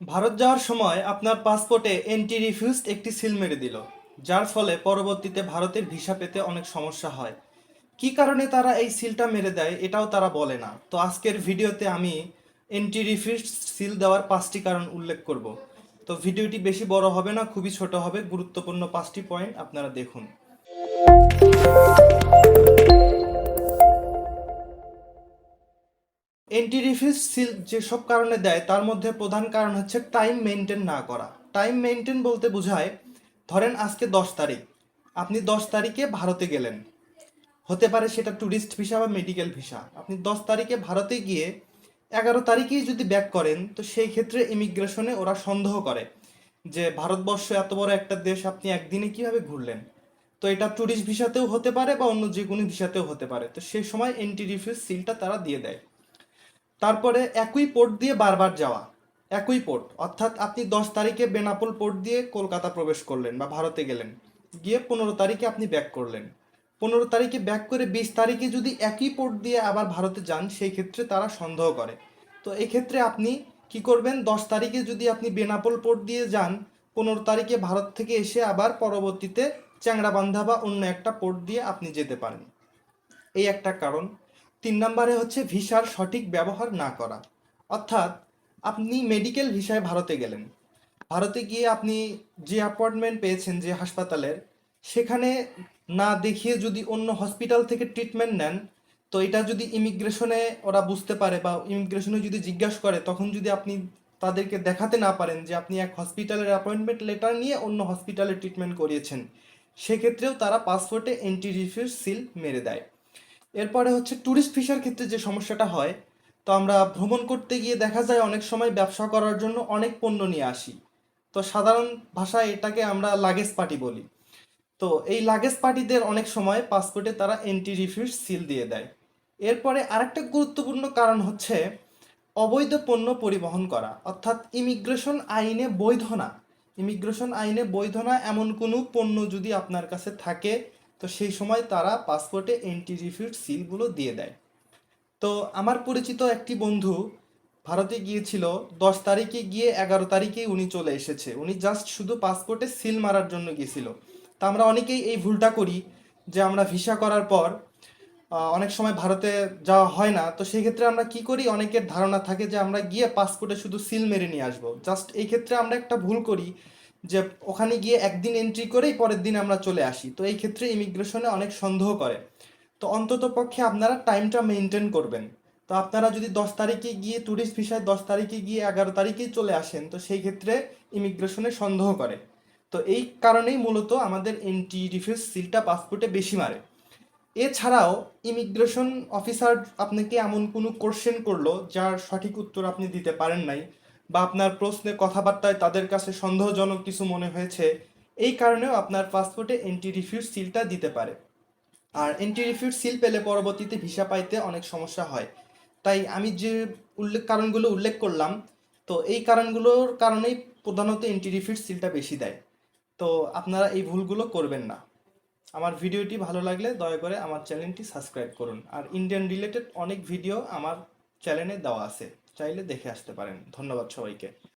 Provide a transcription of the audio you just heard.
ভারত যাওয়ার সময় আপনার পাসপোর্টে এন্টি রিফিউজড একটি সিল মেরে দিল, যার ফলে পরবর্তীতে ভারতের ভিসা পেতে অনেক সমস্যা হয়। কী কারণে তারা এই সিলটা মেরে দেয় এটাও তারা বলে না। তো আজকের ভিডিওতে আমি এন্টি রিফিউজড সিল দেওয়ার পাঁচটি কারণ উল্লেখ করব। তো ভিডিওটি বেশি বড় হবে না, খুবই ছোট হবে। গুরুত্বপূর্ণ পাঁচটি পয়েন্ট আপনারা দেখুন। এন্টি রিফিউজ সিল যেসব কারণে দেয়, তার মধ্যে প্রধান কারণ হচ্ছে টাইম মেনটেন না করা। টাইম মেনটেন বলতে বোঝায়, ধরেন আজকে দশ তারিখ, আপনি দশ তারিখে ভারতে গেলেন। হতে পারে সেটা ট্যুরিস্ট ভিসা বা মেডিকেল ভিসা আপনি দশ তারিখে ভারতে গিয়ে এগারো তারিখেই যদি ব্যাক করেন, তো সেই ক্ষেত্রে ইমিগ্রেশনে ওরা সন্দেহ করে যে ভারতবর্ষ এত বড় একটা দেশ, আপনি একদিনে কীভাবে ঘুরলেন? তো এটা ট্যুরিস্ট ভিসাতেও হতে পারে বা অন্য যে কোনো ভিসাতেও হতে পারে। তো সেই সময় এন্টি রিফিউজ সিলটা তারা দিয়ে দেয়। তারপরে একই পোর্ট দিয়ে বারবার যাওয়া, একই পোর্ট অর্থাৎ আপনি দশ তারিখে বেনাপোল পোর্ট দিয়ে কলকাতা প্রবেশ করলেন বা ভারতে গেলেন, গিয়ে পনেরো তারিখে আপনি ব্যাক করলেন। পনেরো তারিখে ব্যাক করে বিশ তারিখে যদি একই পোর্ট দিয়ে আবার ভারতে যান, সেই ক্ষেত্রে তারা সন্দেহ করে। তো এই ক্ষেত্রে আপনি কি করবেন, দশ তারিখে যদি আপনি বেনাপোল পোর্ট দিয়ে যান, পনেরো তারিখে ভারত থেকে এসে আবার পরবর্তীতে চ্যাংড়াবান্ধা বা অন্য একটা পোর্ট দিয়ে আপনি যেতে পারেন। এই একটা কারণ। তিন নম্বরে হচ্ছে ভিসার সঠিক ব্যবহার না করা। অর্থাৎ আপনি মেডিকেল ভিসায় ভারতে গেলেন। ভারতে গিয়ে আপনি যে অ্যাপয়েন্টমেন্ট পেয়েছেন যে হাসপাতালের, সেখানে না দেখিয়ে যদি অন্য হসপিটাল থেকে ট্রিটমেন্ট নেন, তো এটা যদি ইমিগ্রেশনে ওরা বুঝতে পারে বা ইমিগ্রেশনে যদি জিজ্ঞাসা করে, তখন যদি আপনি তাদেরকে দেখাতে না পারেন যে আপনি এক হসপিটালের অ্যাপয়েন্টমেন্ট লেটার নিয়ে অন্য হসপিটালে ট্রিটমেন্ট করিয়েছেন, সেক্ষেত্রেও তারা পাসপোর্টে এন্টি রিফিউজ সিল মেরে দেয়। এরপরে হচ্ছে ট্যুরিস্ট ভিসার ক্ষেত্রে যে সমস্যাটা হয়, তো আমরা ভ্রমণ করতে গিয়ে দেখা যায় অনেক সময় ব্যবসা করার জন্য অনেক পণ্য নিয়ে আসি। তো সাধারণ ভাষায় এটাকে আমরা লাগেজ পার্টি বলি। তো এই লাগেজ পার্টিদের অনেক সময় পাসপোর্টে তারা এন্টি রিফিউজ সিল দিয়ে দেয়। এরপরে আরেকটা গুরুত্বপূর্ণ কারণ হচ্ছে অবৈধ পণ্য পরিবহন করা, অর্থাৎ ইমিগ্রেশন আইনে বৈধ না। ইমিগ্রেশন আইনে বৈধ না এমন কোনো পণ্য যদি আপনার কাছে থাকে তো সেই সময় তারা পাসপোর্টে এন্টি রিফিউজ সিলগুলো দিয়ে দেয়। তো আমার পরিচিত একটি বন্ধু ভারতে গিয়েছিল, দশ তারিখে গিয়ে এগারো তারিখেই উনি চলে এসেছে। উনি জাস্ট শুধু পাসপোর্টে সিল মারার জন্য গিয়েছিল। তা আমরা অনেকেই এই ভুলটা করি যে আমরা ভিসা করার পর অনেক সময় ভারতে যাওয়া হয় না। তো সেই ক্ষেত্রে আমরা কি করি? অনেকের ধারণা থাকে যে আমরা গিয়ে পাসপোর্টে শুধু সিল মেরে নিয়ে আসব। জাস্ট এই ক্ষেত্রে আমরা একটা ভুল করি যে ওখানে গিয়ে একদিন এন্ট্রি করেই পরের দিন আমরা চলে আসি। তো এই ক্ষেত্রে ইমিগ্রেশনে অনেক সন্দেহ করে। তো অন্তত পক্ষে আপনারা টাইমটা মেনটেন করবেন। তো আপনারা যদি দশ তারিখে গিয়ে ট্যুরিস্ট ভিসায় দশ তারিখে গিয়ে এগারো তারিখেই চলে আসেন, তো সেই ক্ষেত্রে ইমিগ্রেশনে সন্দেহ করে। তো এই কারণেই মূলত আমাদের এন্টি ডিফেন্স সিলটা পাসপোর্টে বেশি মারে। এছাড়াও ইমিগ্রেশন অফিসার আপনাকে এমন কোনো কোশ্চেন করল, যার সঠিক উত্তর আপনি দিতে পারেন নাই বা আপনার প্রশ্নে কথাবার্তায় তাদের কাছে সন্দেহজনক কিছু মনে হয়েছে, এই কারণেও আপনার পাসপোর্টে এন্টি রিফিউজ সিলটা দিতে পারে। আর এন্টি রিফিউজ সিল পেলে পরবর্তীতে ভিসা পাইতে অনেক সমস্যা হয়। তাই আমি যে উল্লেখ, কারণগুলো উল্লেখ করলাম, তো এই কারণগুলোর কারণেই প্রধানত এন্টি রিফিউজ সিলটা বেশি দেয়। তো আপনারা এই ভুলগুলো করবেন না। আমার ভিডিওটি ভালো লাগলে দয়া করে আমার চ্যানেলটি সাবস্ক্রাইব করুন। আর ইন্ডিয়ান রিলেটেড অনেক ভিডিও আমার চ্যানেলে দেওয়া আছে। চাইলে দেখে আসতে পারেন। ধন্যবাদ সবাইকে।